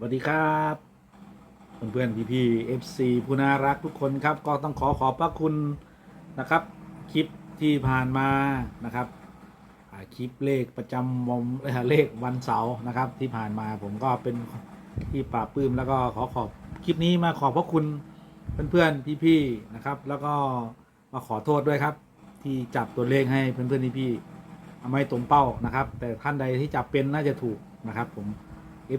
สวัสดีครับเพื่อนๆพี่ๆ FC ผู้น่ารักทุกคนครับ ก็ต้องขอขอบพระคุณนะครับ คลิปที่ผ่านมานะครับคลิปเลขประจำวันเอ่อเลขวันเสาร์นะครับ ที่ผ่านมาผมก็เป็นที่ปราบปื้มแล้วก็ขอขอบคลิปนี้มาขอบพระคุณเพื่อนๆพี่ๆนะครับ แล้วก็มาขอโทษด้วยครับ ที่จับตัวเลขให้เพื่อนๆพี่ๆไม่ตรงเป้านะครับ แต่ท่านใดที่จับเป็นน่าจะถูกนะครับผม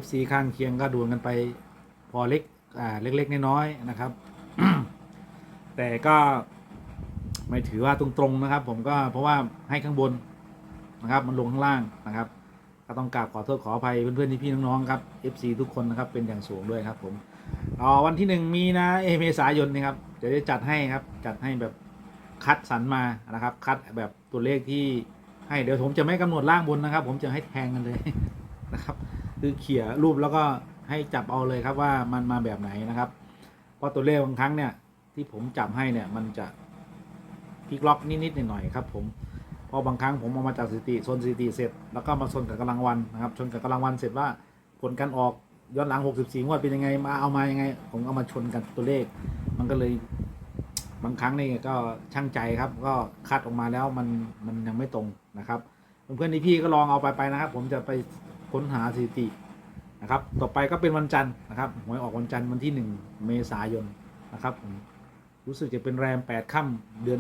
FC ข้างเคียงก็ดวลกันไปพอเล็กอ่าเล็กๆน้อยๆนะครับ แต่ก็ไม่ถือว่าตรงๆนะครับ ผมก็เพราะว่าให้ข้างบนนะครับ มันลงข้างล่างนะครับ ก็ต้องกราบขอโทษขออภัยเพื่อนๆพี่ๆน้องๆครับ FC ทุกคนนะครับเป็นอย่างสูงด้วยครับ ผมอ๋อวันที่หนึ่งมีนะเอเมษายนนี่ครับเดี๋ยวจะจัดให้ครับจัดให้แบบคัดสรรมานะครับ คัดแบบตัวเลขที่ให้เดี๋ยวผมจะไม่กำหนดล่างบนนะครับ ผมจะให้แทงกันเลยนะครับ คือเขี่ยรูปแล้วก็ให้จับเอาเลยครับว่ามันมาแบบไหนนะครับเพราะตัวเลขบางครั้งเนี่ยที่ผมจับให้เนี่ยมันจะพลิกล็อกนิดๆหน่อยๆครับ ผมพราะบางครั้งผมเอามาจากสถิติโซนสถิติเสร็จ แล้วก็มาชนกับกำลังวันนะครับชนกับกำลังวันเสร็จว่าผลการออกย้อนหลัง 64งวดเป็นยังไงมาเอามายังไง ผมเอามาชนกันตัวเลข มันก็เลยบางครั้งนี่ก็ช่างใจครับ ก็คัดออกมาแล้วมันมันยังไม่ตรงนะครับ เพื่อนๆที่พี่ก็ลองเอาไปไปนะครับ ผมจะไป ค้นหาสถิตินะครับต่อไปก็เป็นวันจันทร์นะครับหวยออกวันจันทร์วันที่ 1 เมษายนนะครับผมรู้สึกจะเป็นแรม 8ค่ำเดือน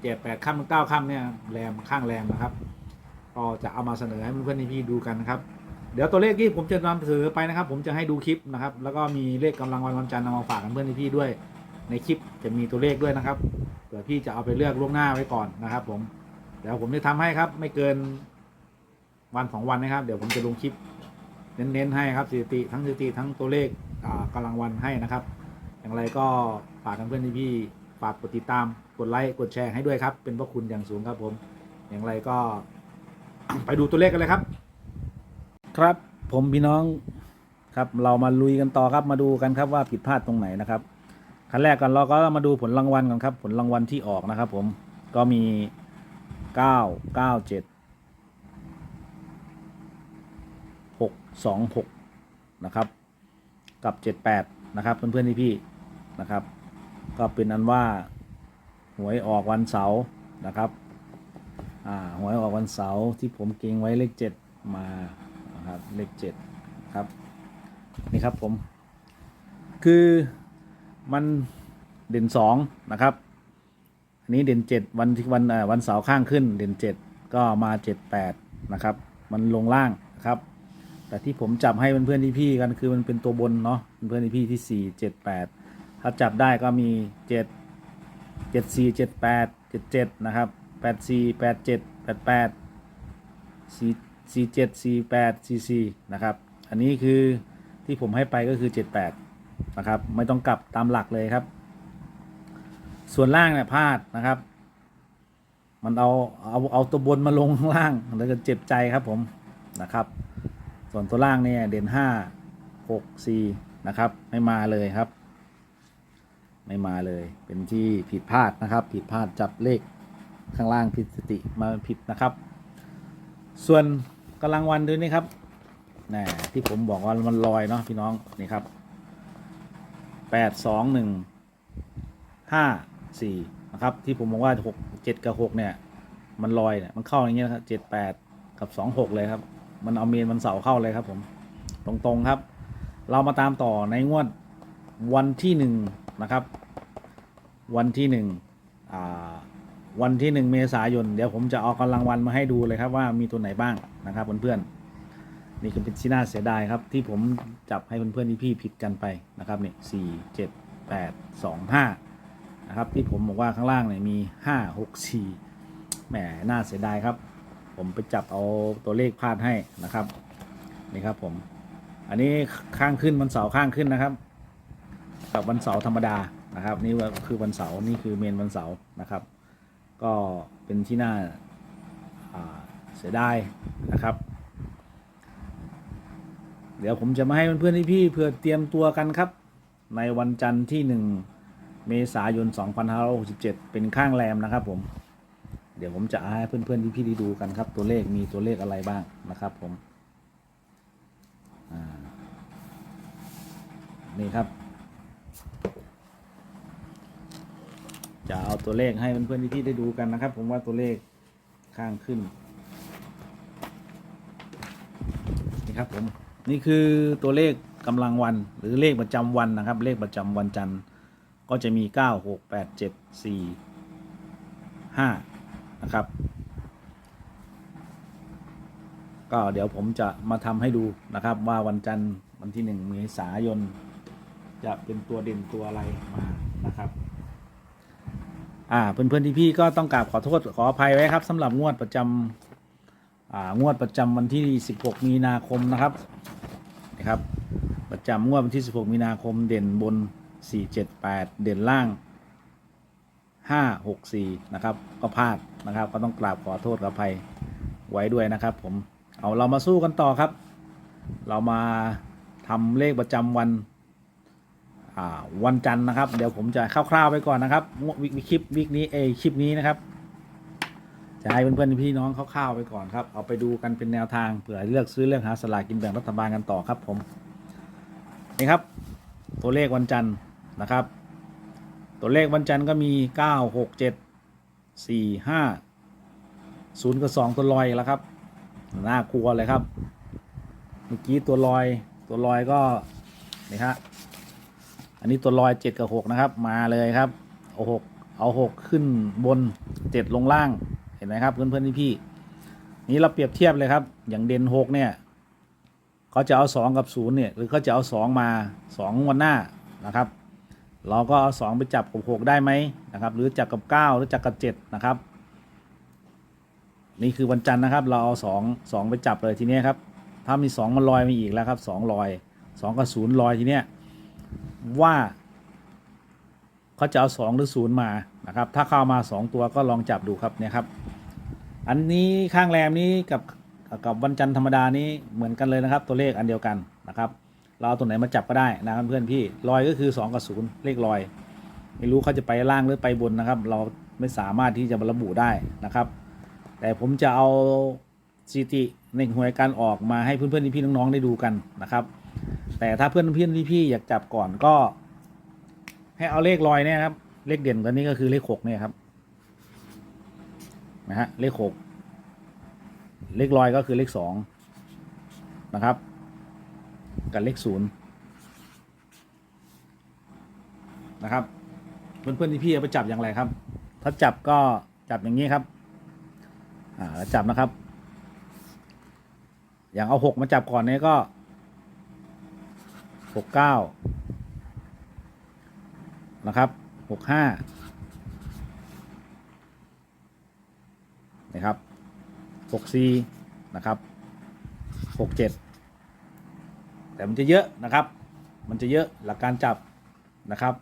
เจ็ดแปดค่ำเก้าค่ำเนี่ยแรมข้างแรมนะครับก็จะเอามาเสนอให้เพื่อนๆพี่ดูกันนะครับเดี๋ยวตัวเลขที่ผมจะนำเสนอไปนะครับ ผมจะให้ดูคลิปนะครับ แล้วก็มีเลขกำลังวันวันจันทร์เอามาฝากกันเพื่อนพี่ด้วย ในคลิปจะมีตัวเลขด้วยนะครับเผื่อพี่จะเอาไปเลือกล่วงหน้าไว้ก่อนนะครับ ผมเดี๋ยวผมจะทำให้ครับไม่เกิน วันสองวันนะครับ เดี๋ยวผมจะลงคลิปเน้นๆให้ครับสถิติทั้งสถิติทั้งตัวเลขอ่ากำลังวันให้นะครับ อย่างไรก็ฝากเพื่อนๆพี่ฝากกดติดตามกดไลค์กดแชร์ให้ด้วยครับ เป็นพระคุณอย่างสูงครับผม อย่างไรก็ไปดูตัวเลขกันเลยครับ ครับผมพี่น้องครับเรามาลุยกันต่อครับมาดูกันครับว่าผิดพลาดตรงไหนนะครับขั้นแรกก่อนเราก็มาดูผลรางวัลก่อนครับ ผลรางวัลที่ออกนะครับ ผมก็มีเก้า เก้าเจ็ดหกสองหกนะครับ กับเจ็ดแปดนะครับ เพื่อนๆพี่ๆนะครับ ก็เป็นอันว่าหวยออกวันเสาร์นะครับอ่าหวยออกวันเสาร์ที่ผมเก่งไว้เลขเจ็ดมานะครับเลขเจ็ดครับนี่ครับผมคือมันเด่นสองนะครับอันนี้เด่นเจ็ดวันที่วันวันเสาร์ข้างขึ้นเด่นเจ็ดก็มาเจ็ดแปดนะครับ มันลงล่างนะครับ แต่ที่ผมจับให้เพื่อนๆพี่ๆกันคือมันเป็นตัวบนเนาะเพื่อนๆพี่ๆที่สี่เจ็ดแปดถ้าจับได้ก็มีเจ็ดเจ็ดสี่เจ็ดแปดเจ็ดเจ็ดนะครับแปดสี่แปดเจ็ดแปดแปดสี่สี่เจ็ดสี่แปดสี่สี่นะครับ อันนี้คือที่ผมให้ไปก็คือเจ็ดแปดนะครับ ไม่ต้องกลับตามหลักเลยครับ ส่วนล่างเนี่ยพลาดนะครับ มันเอาเอาเอาตัวบนมาลงข้างล่างแล้วก็เจ็บใจครับผมนะครับ ส่วนตัวล่างเนี่ยเด่นห้าหกสี่นะครับ ไม่มาเลยครับ ไม่มาเลยเป็นที่ผิดพลาดนะครับ ผิดพลาดจับเลขข้างล่างผิดสติมาผิดนะครับ ส่วนกำลังวันด้วยนี่ครับนะที่ผมบอกว่ามันลอยเนาะพี่น้องนี่ครับแปดสองหนึ่งห้าสี่นะครับ ที่ผมบอกว่าหกเจ็ดกับหกเนี่ย มันลอยเนี่ยมันเข้าอย่างเงี้ยนะครับเจ็ดแปดกับสองหกเลยครับ มันเอาเมนมันเสาเข้าเลยครับ ผม ตรงๆครับ เรามาตามต่อในงวดวันที่หนึ่งนะครับ วันที่หนึ่งวันที่หนึ่งเมษายน เดี๋ยวผมจะเอากำลังวันมาให้ดูเลยครับว่ามีตัวไหนบ้างนะครับเพื่อนๆนี่คือเป็นที่น่าเสียดายครับ ที่ผมจับให้เพื่อนๆพี่ๆผิดกันไปนะครับนี่สี่เจ็ดแปดสองห้านะครับที่ผมบอกว่าข้างล่างเนี่ยมีห้าหกสี่แหมน่าเสียดายครับ ผมไปจับเอาตัวเลขพลาดให้นะครับ นี่ครับผม อันนี้ข้างขึ้นวันเสาร์ข้างขึ้นนะครับ กับวันเสาร์ธรรมดานะครับ นี่ว่าคือวันเสาร์นี่คือเมนวันเสาร์นะครับ ก็เป็นที่น่าอ่าเสียดายนะครับ เดี๋ยวผมจะมาให้เพื่อนๆพี่ๆเพื่อเตรียมตัวกันครับ ในวันจันทร์ที่ 1 เมษายน 2567 เป็นข้างแรมนะครับผม เดี๋ยวผมจะให้เพื่อนๆพี่ๆได้ดูกันครับ ตัวเลขมีตัวเลขอะไรบ้างนะครับ ผมนี่ครับ จะเอาตัวเลขให้เพื่อนๆที่ได้ดูกันนะครับ ผมว่าตัวเลขข้างขึ้นนี่ครับผมนี่คือตัวเลขกำลังวันหรือเลขประจำวันนะครับ เลขประจำวันจันทร์ก็จะมี 9 6 8 7 4 5 นะครับ ก็เดี๋ยวผมจะมาทำให้ดูนะครับ ว่าวันจันทร์วันที่1เมษายน จะเป็นตัวเด่นตัวอะไรมานะครับอ่าเพื่อนๆที่พี่ก็ต้องกราบขอโทษขออภัยไว้ครับสำหรับงวดประจำอ่างวดประจำวันที่ 16 มีนาคมนะครับนะครับ ประจำงวดวันที่ 16 มีนาคมเด่นบน 478 เด่นล่าง 564นะครับก็พลาดนะครับ ก็ต้องกราบขอโทษขออภัยไว้ด้วยนะครับ ผมเอาเรามาสู้กันต่อครับ เรามาทำเลขประจำวันวันจันทร์นะครับ เดี๋ยวผมจะคร่าวๆไปก่อนนะครับวดวิวิคลิปวิกนี้เอคลิปนี้นะครับ จะให้เพื่อนๆพี่น้องคร่าวๆไปก่อนครับ เอาไปดูกันเป็นแนวทางเผื่อเลือกซื้อเลือกหาสลากกินแบ่งรัฐบาลกันต่อครับผมนี่ครับ ตัวเลขวันจันทร์นะครับ ตัวเลขวันจันทร์ก็มี 9 6 7 4 5 0 กับ 2 ตัวลอยแล้วครับ น่ากลัวเลยครับ เมื่อกี้ตัวลอยตัวลอยก็นี่ฮะอันนี้ตัวลอยเจ็ดกับหกนะครับ มาเลยครับ เอาหกเอาหกขึ้นบนเจ็ดลงล่างเห็นไหมครับเพื่อนเพื่อนๆพี่นี้เราเปรียบเทียบเลยครับ อย่างเด่นหกเนี่ยเขาจะเอาสองกับศูนย์เนี่ยหรือเขาจะเอาสองมาสองวันหน้านะครับ เราก็เอาสองไปจับกับหกได้ไหมนะครับ หรือจับกับเก้าหรือจับกับเจ็ดนะครับ นี่คือวันจันทร์นะครับ เราเอาสองสองไปจับเลยทีเนี้ยครับ ถ้ามีสองมันลอยมาอีกแล้วครับสองลอยสองกับศูนย์ลอยทีเนี้ยว่าเขาจะเอาสองหรือศูนย์มานะครับ ถ้าเข้ามาสองตัวก็ลองจับดูครับเนี่ยครับ อันนี้ข้างแรมนี้กับกับวันจันทร์ธรรมดานี้เหมือนกันเลยนะครับ ตัวเลขอันเดียวกันนะครับ เราตัวไหนมาจับก็ได้นะครับเพื่อนพี่ลอยก็คือ 2 กับ 0 เลขลอย ไม่รู้เขาจะไปล่างหรือไปบนนะครับ เราไม่สามารถที่จะระบุได้นะครับ แต่ผมจะเอาสถิติในหวยการออกมาให้เพื่อนๆพี่น้องๆได้ดูกันนะครับ แต่ถ้าเพื่อนเพื่อนพี่พี่ๆอยากจับก่อนก็ ให้เอาเลขลอยเนี่ยครับ เลขเด่นตัวนี้ก็คือเลขหกเนี่ยครับนะฮะเลขหกเลขลอยก็คือเลขสองนะครับ กับเลขศูนย์นะครับ เพื่อนเพื่อนที่พี่เอาไปจับอย่างไรครับ ถ้าจับก็จับอย่างนี้ครับ อ่าแล้วจับนะครับ อย่างเอาหกมาจับก่อนเนี่ยก็หกเก้านะครับหกห้านะครับหกสี่นะครับหกเจ็ด แต่มันจะเยอะนะครับ มันจะเยอะหลักการจับนะครับ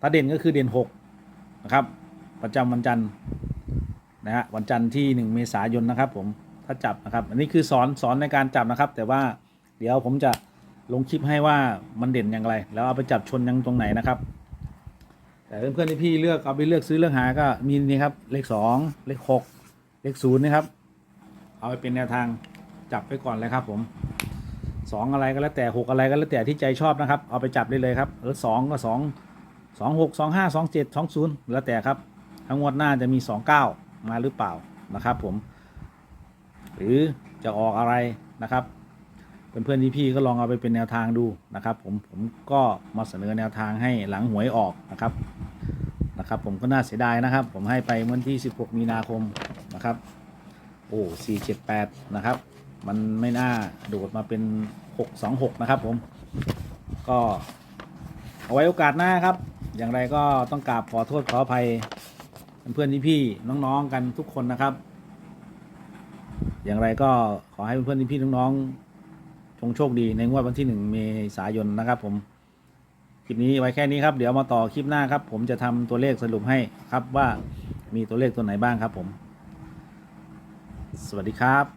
ถ้าเด่นก็คือเด่นหกนะครับ ประจำวันจันทร์นะฮะวันจันทร์ที่หนึ่งเมษายนนะครับ ผมถ้าจับนะครับ อันนี้คือสอนสอนในการจับนะครับ แต่ว่าเดี๋ยวผมจะลงคลิปให้ว่ามันเด่นอย่างไร แล้วเอาไปจับชนยังตรงไหนนะครับแต่เพื่อนๆที่พี่เลือกเอาไปเลือกซื้อเลือกหาก็มีนี่ครับเลขสองเลขหกเลขศูนย์นะครับ เอาไปเป็นแนวทางจับไปก่อนเลยครับผม สองอะไรก็แล้วแต่หกอะไรก็แล้วแต่ที่ใจชอบนะครับ เอาไปจับได้เลยครับหรือสองก็สองสองหกสองห้าสองเจ็ดสองศูนย์แล้วแต่ครับ ทั้งงวดหน้าจะมีสองเก้ามาหรือเปล่านะครับผม หรือจะออกอะไรนะครับเพื่อนๆที่พี่ก็ลองเอาไปเป็นแนวทางดูนะครับ ผมผมก็มาเสนอแนวทางให้หลังหวยออกนะครับนะครับ ผมก็น่าเสียดายนะครับ ผมให้ไปวันที่ 16 มีนาคมนะครับ โอ้478 นะครับ มันไม่น่าโดดมาเป็น 626 นะครับผม ก็เอาไว้โอกาสหน้าครับ อย่างไรก็ต้องกราบขอโทษขออภัยเพื่อนๆที่พี่ๆน้องๆกันทุกคนนะครับ อย่างไรก็ขอให้เพื่อนๆที่พี่ๆน้องๆจงโชคดีในงวดวันที่1เมษายนนะครับ ผมคลิปนี้ไว้แค่นี้ครับเดี๋ยวมาต่อคลิปหน้าครับ ผมจะทำตัวเลขสรุปให้ครับว่ามีตัวเลขตัวไหนบ้างครับผม สวัสดีครับ